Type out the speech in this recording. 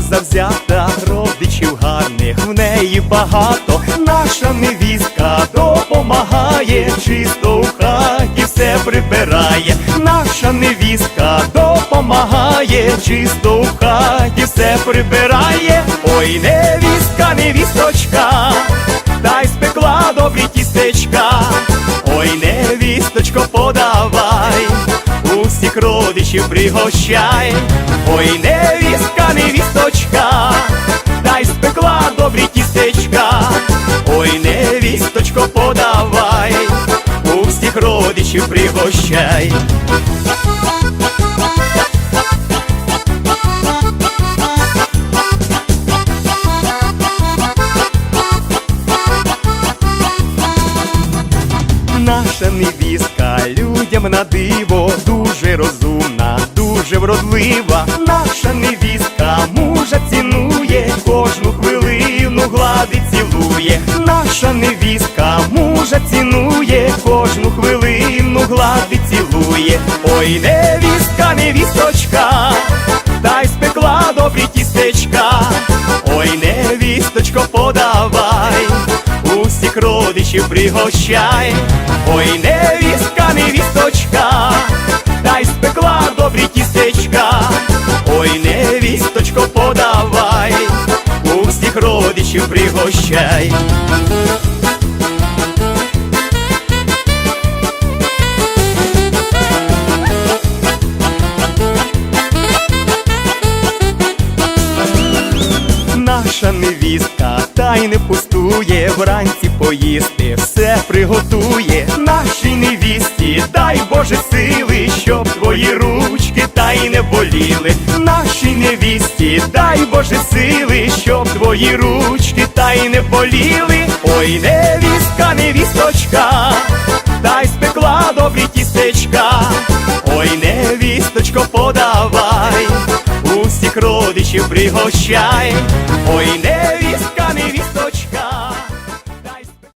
завзята, родичів гарних в неї багато. Наша невістка допомагає, чисто у хаті все прибирає. Наша невістка допомагає, чисто у хаті все прибирає. Ой, невістка, невісточка, дай спекла добрі тістечка. Ой, невісточко, подавай, усіх родичів пригощай. Ой, невісточка, дай спекла добрі тістечка. Ой, невісточко, подавай, усіх родичів пригощай. Наша невістка людям на диво, дуже розумна, дуже вродлива. Наша невістка Наша невістка мужа цінує, кожну хвилину гладить, цілує. Ой, невістка, невісточка, дай спекла добрі тістечка. Ой, невісточко, подавай усіх родичів пригощай. Ой, невістка, невісточка, дай спекла добрі тістечка. Родичів пригощай. Наша невістка та й не пустує, вранці поїсти все приготує. Нашій невісті, дай Боже сили, щоб твої ручки та й не боліли. Нашій невісті, дай Боже сили, щоб твої ручки та й не боліли. Ой, невістка, невісточка, дай спекла добрі тістечка. Ой, невісточко, подавай усіх родичів пригощай. Ой, невістка, невісточка.